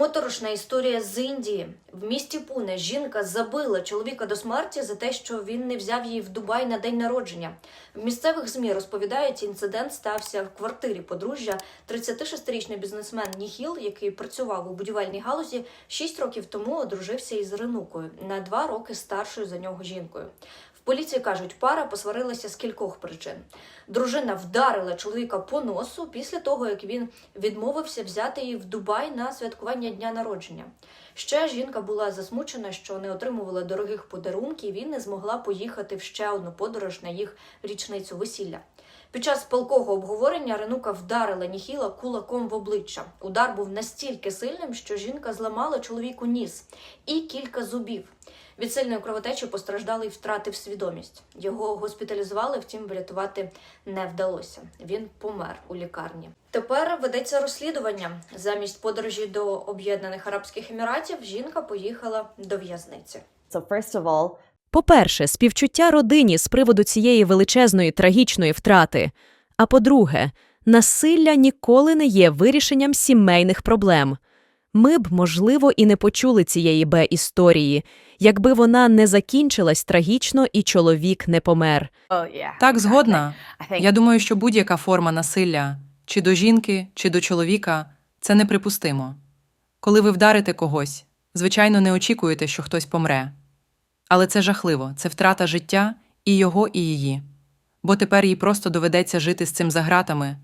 Моторошна історія з Індії. В місті Пуне жінка забила чоловіка до смерті за те, що він не взяв її в Дубай на день народження. В місцевих змі розповідають, інцидент стався в квартирі подружжя. 36-річний бізнесмен Ніхіл, який працював у будівельній галузі, 6 років тому одружився із Ренукою на 2 роки старшою за нього жінкою. В поліції кажуть, пара посварилася з кількох причин. Дружина вдарила чоловіка по носу після того, як він відмовився взяти її в Дубай на святкування дня народження. Ще жінка була засмучена, що не отримувала дорогих подарунків і не змогла поїхати в ще одну подорож на їх річницю весілля. Під час палкого обговорення Ренука вдарила Ніхіла кулаком в обличчя. Удар був настільки сильним, що жінка зламала чоловіку ніс і кілька зубів. Від сильної кровотечі постраждалий втратив свідомість. Його госпіталізували, втім, врятувати не вдалося. Він помер у лікарні. Тепер ведеться розслідування. Замість подорожі до Об'єднаних Арабських Еміратів жінка поїхала до в'язниці. So, first of all, По-перше, співчуття родині з приводу цієї величезної трагічної втрати. А по-друге, насилля ніколи не є вирішенням сімейних проблем. Ми б, можливо, і не почули цієї Б історії, якби вона не закінчилась трагічно і чоловік не помер. Так, згодна. Я думаю, що будь-яка форма насилля, чи до жінки, чи до чоловіка, це неприпустимо. Коли ви вдарите когось, звичайно, не очікуєте, що хтось помре. Але це жахливо, це втрата життя і його, і її. Бо тепер їй просто доведеться жити з цим за гратами,